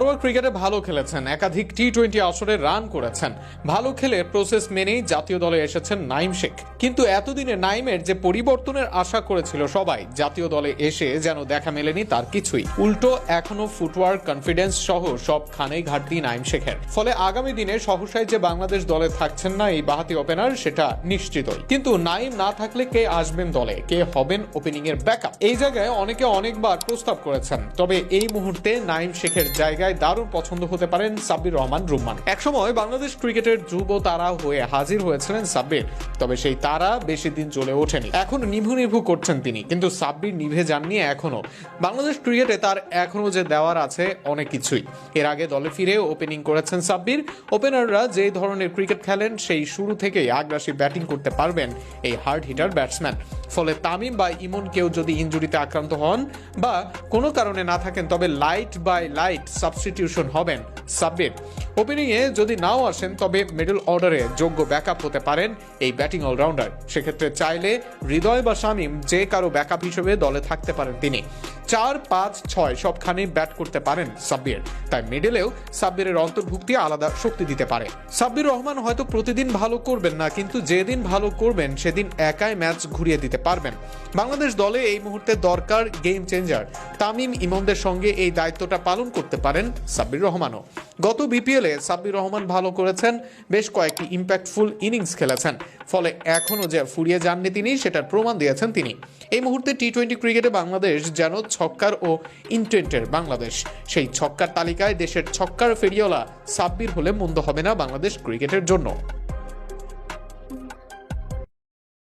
ঘরোয়া ক্রিকেটে ভালো খেলেছেন। একাধিক টি টোয়েন্টি আসরে রান করেছেন। ভালো খেলে প্রসেস মেনেই জাতীয় দলে এসেছেন নাইম শেখ। কিন্তু এতদিনে নাইমের যে পরিবর্তনের আশা করেছিল সবাই, জাতীয় দলে এসে যেন দেখা মেলেনি তার কিছুই। উল্টো এখনও ফুটওয়ার্ক কনফিডেন্স সহ সবখানেই ঘাটতি নাইম শেখের। ফলে আগামী দিনে সহসায় যে বাংলাদেশ দলে থাকছেন না এই বাহাতি ওপেনার সেটা নিশ্চিতই। কিন্তু নাইম না থাকলে কে আসবেন দলে? কে হবেন ওপেনিং এর ব্যাকআপ এই জায়গায় অনেকে অনেকবার প্রস্তাব করেছেন। তবে এই মুহূর্তে নাইম শেখের জায়গায় দারুণ পছন্দ হতে পারেন সাব্বির রহমান রুম্মান। একসময় বাংলাদেশ ক্রিকেটের যুব তারা হয়ে হাজির হয়েছিলেন সাব্বির, তবে সেই তারা বেশি দিন চলে ওঠেনি। এখন নিভু নিভু করছেন তিনি, কিন্তু সাব্বির নিভে যাননি এখনও। বাংলাদেশ ক্রিকেটে তার এখনও যে দেওয়ার আছে অনেক কিছুই। এর আগে দলে ফিরে ওপেনিং করেছেন সাব্বির। ওপেনাররা যে ধরনের ক্রিকেট খেলেন, সেই শুরু থেকেই আগ্রাসী ব্যাটিং করতে পারবেন এই হার্ড হিটার ব্যাটসম্যান। ফলে তামিম বা ইমন কেউ যদি ইঞ্জুরিতে আক্রান্ত হন বা কোনো কারণে না থাকেন, তবে লাইট বাই লাইট সাবস্টিটিউশন হবেন সাব্বির ওপেনিংয়ে যদি নাও আসেন, তবে মিডল অর্ডারে যোগ্য ব্যাকআপ হতে পারেন এই ব্যাটিং অলরাউন্ডার সেক্ষেত্রে চাইলে হৃদয় বা শামীম যে কারও ব্যাকআপ হিসেবে দলে থাকতে পারেন তিনি। চার, পাঁচ, ছয় সবখানেই ব্যাট করতে পারেন সাব্বির। তাই মিডলেও সাব্বিরের অন্তর্ভুক্তি আলাদা শক্তি দিতে পারে। সাব্বির রহমান হয়তো প্রতিদিন ভালো করবেন না, কিন্তু যেদিন ভালো করবেন, সেদিন একাই ম্যাচ ঘুরিয়ে দিতে পারবেন। বাংলাদেশ দলে এই মুহূর্তে দরকার গেম চেঞ্জার তামিম ইমনদের সঙ্গে এই দায়িত্বটা পালন করতে পারেন সাব্বির রহমানও। গত বিপিএলে সাব্বির রহমান ভালো করেছেন, বেশ কয়েকটি ইম্প্যাক্টফুল ইনিংস খেলেছেন। ফলে এখনও যে ফুরিয়ে যাননি তিনি, সেটার প্রমাণ দিয়েছেন তিনি। এই মুহূর্তে টি টোয়েন্টি ক্রিকেটে বাংলাদেশ যেন ছক্কার ও ইন্টেন্টের বাংলাদেশ। সেই ছক্কার তালিকায় দেশের ছক্কার ফেরিওলা সাব্বির হলে মন্দ হবে না বাংলাদেশ ক্রিকেটের জন্য।